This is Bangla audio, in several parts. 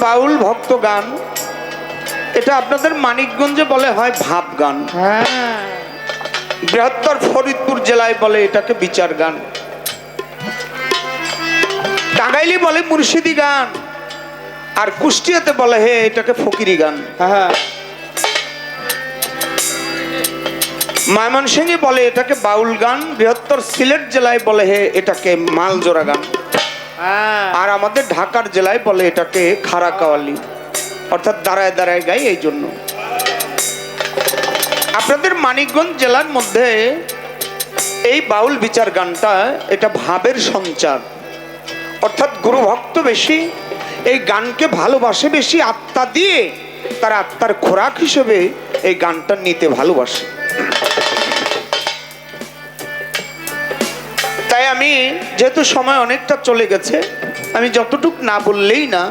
বাউল ভক্ত গান এটা আপনাদের মানিকগঞ্জে বলে হয় ভাব গান। হ্যাঁ। বৃহত্তর ফরিদপুর জেলায় বলে এটাকে বিচার গান। টাঙ্গাইলি বলে মুর্শিদি গান আর কুষ্টিয়াতে বলে হে এটাকে ফকিরি গান। হ্যাঁ। ময়মনসিংহে বলে এটাকে বাউল গান বৃহত্তর সিলেট জেলায় বলে হে এটাকে মালজোড়া গান। আর আমাদের ঢাকার জেলায় বলে এটাকে খাড়া কাওয়ালি অর্থাৎ দাঁড়ায় দাঁড়ায় গাই এই জন্য। আপনাদের মানিকগঞ্জ জেলার মধ্যে এই বাউল বিচার গানটা এটা ভাবের সঞ্চার। অর্থাৎ গুরু ভক্ত বেশি, এই গানকে ভালোবাসে বেশি, আত্মা দিয়ে তার আত্মার খোরাক হিসেবে এই গানটা নিতে ভালোবাসে। আমি যেহেতু সময় অনেকটা চলে গেছে, আমি যতটুক না বললেই না,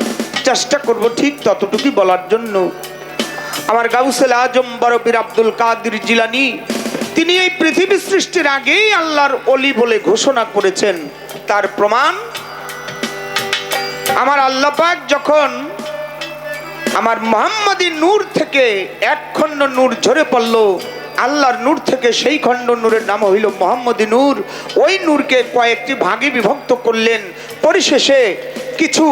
চেষ্টা করব ঠিক ততটুকুই বলার জন্য। আমার গাউসেল আজম বরবির আব্দুল কাদির জিলানি, তিনি এই পৃথিবী সৃষ্টির আগেই আল্লাহর অলি বলে ঘোষণা করেছেন। তার প্রমাণ, আমার আল্লাহ পাক যখন আমার মোহাম্মদী নূর থেকে এক খণ্ড নূর ঝরে পড়ল আল্লাহর নূর থেকে সেই খণ্ড নূরের নাম হইল মোহাম্মদী নূর। ওই নূরকে কয়েকটি ভাগে বিভক্ত করলেন। পরিশেষে কিছু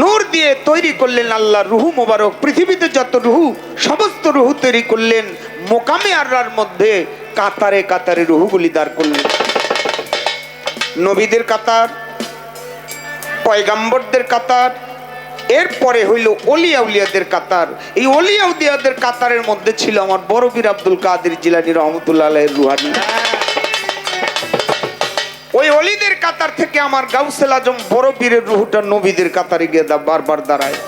নূর দিয়ে তৈরি করলেন আল্লাহ রুহু মোবারক। পৃথিবীতে যত রুহু, সমস্ত রুহু তৈরি করলেন। মোকামে আল্লাহর মধ্যে কাতারে কাতারে রুহুগুলি দাঁড় করলেন। নবীদের কাতার, পয়গাম্বরদের কাতার এরপরে হইল অলিয়াউলিয়াদের কাতার। এই অলিয়া উলিয়াদের কাতারের মধ্যে ছিল আমার বড় বীর আব্দুল কাদের জিলানি রহমতুল্লাহ রুহানি। ওই অলিদের কাতার থেকে আমার গাউসেল আজম বড় বীরের রুহুটা নবীদের কাতারে গিয়ে দা বারবার দাঁড়ায়।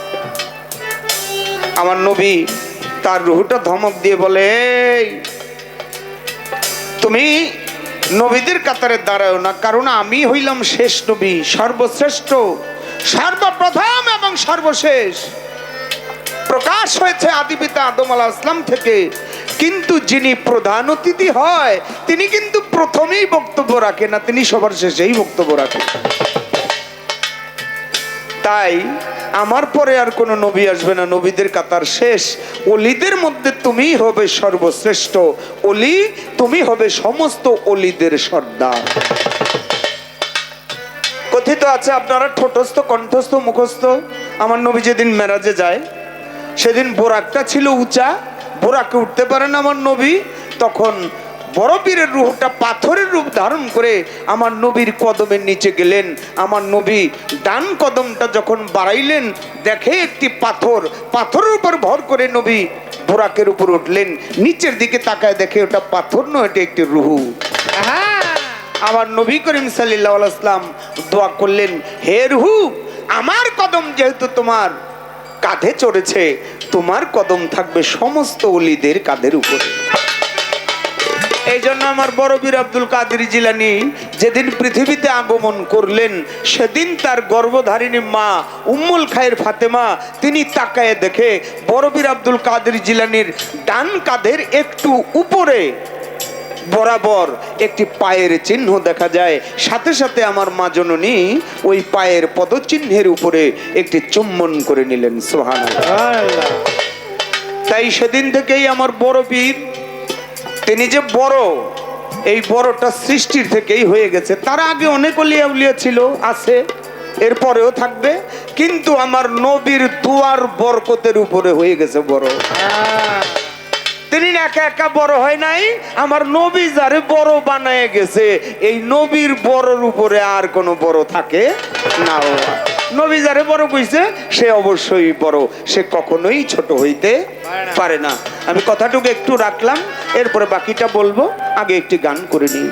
আমার নবী তার রুহুটা ধমক দিয়ে বলে তুমি নবীদের কাতারে দাঁড়াও না, কারণ আমি হইলাম শেষ নবী, সর্বশ্রেষ্ঠ, সর্বপ্রথম সর্বশেষ। প্রকাশ হয়েছে আদিপিতা আদম আলাহ ইসলাম থেকে। কিন্তু যিনি প্রধান অতিথি হয়, তিনি কিন্তু প্রথমেই বক্তব্য রাখেন না, তিনি সবার শেষেই বক্তব্য রাখেন তাই আমার পরে আর কোনো নবী আসবে না, নবীদের কাতার শেষ। অলিদের মধ্যে তুমি হবে সর্বশ্রেষ্ঠ। অলি, তুমি হবে সমস্ত অলিদের সর্দার। কথিত আছে আপনারা ঠোঁটস্থ, কণ্ঠস্থ, মুখস্থ? আমার নবী যেদিন মেরাজে যায় সেদিন বোরাকটা ছিল উঁচা বোরাকে উঠতে পারেন আমার নবী। তখন বড় পীরের রূপটা পাথরের রূপ ধারণ করে আমার নবীর কদমের নিচে গেলেন। আমার নবী ডান কদমটা যখন বাড়াইলেন দেখে একটি পাথর পাথরের উপর ভর করে নবী বোরাকের উপর উঠলেন। নিচের দিকে তাকায় দেখে ওটা পাথর নয় এটা একটি রুহু। আমার নবী করিম সাল্লাহ আসলাম দোয়া করলেন হে রুহু আমার কদম যেহেতু তোমার কাঁধে চড়েছে, তোমার কদম থাকবে সমস্ত অলিদের কাঁধের উপরে। এই জন্য আমার বড় বীর আব্দুল কাদের জিলানি যেদিন পৃথিবীতে আগমন করলেন, সেদিন তার গর্ভধারিণী মা উম্মুল খায়ের ফাতেমা, তিনি তাকায় দেখে বড় বীর আব্দুল কাদের জিলানির ডান কাঁধের একটু উপরে বরাবর একটি পায়ের চিহ্ন দেখা যায়। সাথে সাথে আমার মা জননী ওই পায়ের পদচিহ্নের উপরে একটি চুম্বন করে নিলেন সোহান তাই সেদিন থেকেই আমার বড় বীর তিনি যে বড় এই বড়টা সৃষ্টির থেকেই হয়ে গেছে। তার আগে অনেক অলিয়া উলিয়া ছিল আছে এরপরেও থাকবে কিন্তু আমার নবীর দুয়ার বরকতের উপরে হয়ে গেছে বড়। হ্যাঁ তিনি একা একা বড় হয় নাই, আমার নবী যারে বড় বানায় গেছে, এই নবীর বড়র উপরে আর কোনো বড় থাকে না নবী যারে বড় কইছে, সে অবশ্যই বড়, সে কখনোই ছোট হইতে পারে না। আমি কথাটুকু একটু রাখলাম, এরপরে বাকিটা বলব, আগে একটি গান করে নিই।